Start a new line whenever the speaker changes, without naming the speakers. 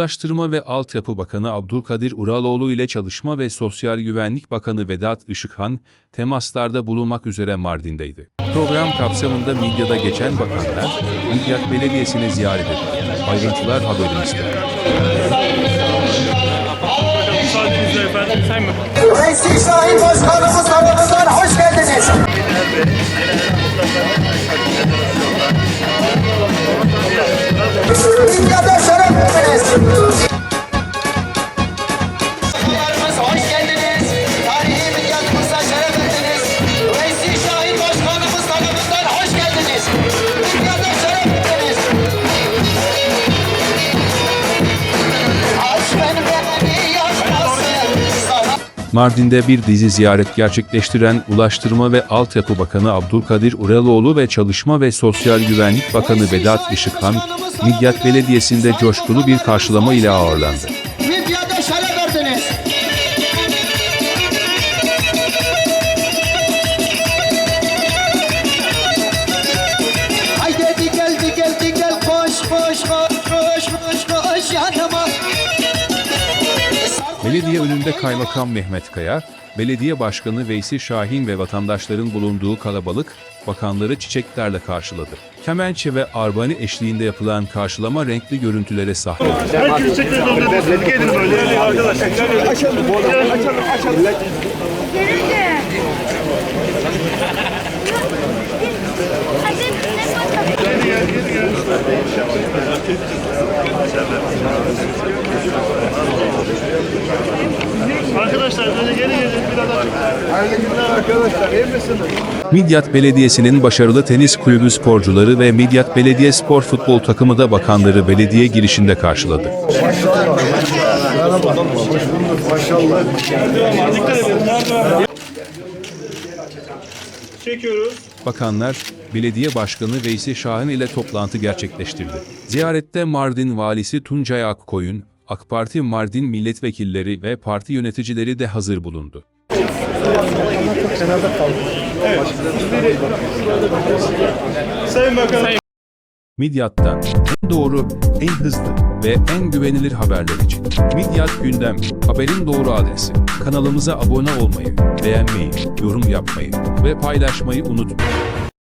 Ulaştırma ve Altyapı Bakanı Abdülkadir Uraloğlu ile Çalışma ve Sosyal Güvenlik Bakanı Vedat Işıkhan temaslarda bulunmak üzere Mardin'deydi. Program kapsamında Midyat'a geçen bakanlar, Midyat Belediyesi'ni ziyaret etti. Ayrıntılar haberimizde.
Sayın
Başkanımız hoş geldiniz.
Mardin'de bir dizi ziyaret gerçekleştiren Ulaştırma ve Altyapı Bakanı Abdülkadir Uraloğlu ve Çalışma ve Sosyal Güvenlik Bakanı Vedat Işıkhan, Midyat Belediyesi'nde coşkulu bir karşılama ile ağırlandı.
Haydi geldi geldi gel koş koş koş koş koş koş yanıma.
Belediye önünde Kaymakam Mehmet Kaya, Belediye Başkanı Veysi Şahin ve vatandaşların bulunduğu kalabalık, bakanları çiçeklerle karşıladı. Kemençe ve Arbani eşliğinde yapılan karşılama renkli görüntülere sahne oldu.
Herkes. Gelin böyle. Arkadaşlar. Açalım. Açalım. Açalım.
Gelince. Hadi ne bakalım.
Arkadaşlar böyle geri gelin. Biraz açın. Hayırlı günler arkadaşlar. İyi misiniz?
Midyat Belediyesi'nin başarılı tenis kulübü sporcuları ve Midyat Belediye Spor Futbol takımı da bakanları belediye girişinde karşıladı.
Çekiyoruz.
Bakanlar, Belediye Başkanı Veysi Şahin ile toplantı gerçekleştirdi. Ziyarette Mardin Valisi Tuncay Akkoyun, AK Parti Mardin milletvekilleri ve parti yöneticileri de hazır bulundu.
Sayın Bakanım.
Midyat'tan en doğru, en hızlı ve en güvenilir haberler için Midyat Gündem, haberin doğru adresi. Kanalımıza abone olmayı, beğenmeyi, yorum yapmayı ve paylaşmayı unutmayın.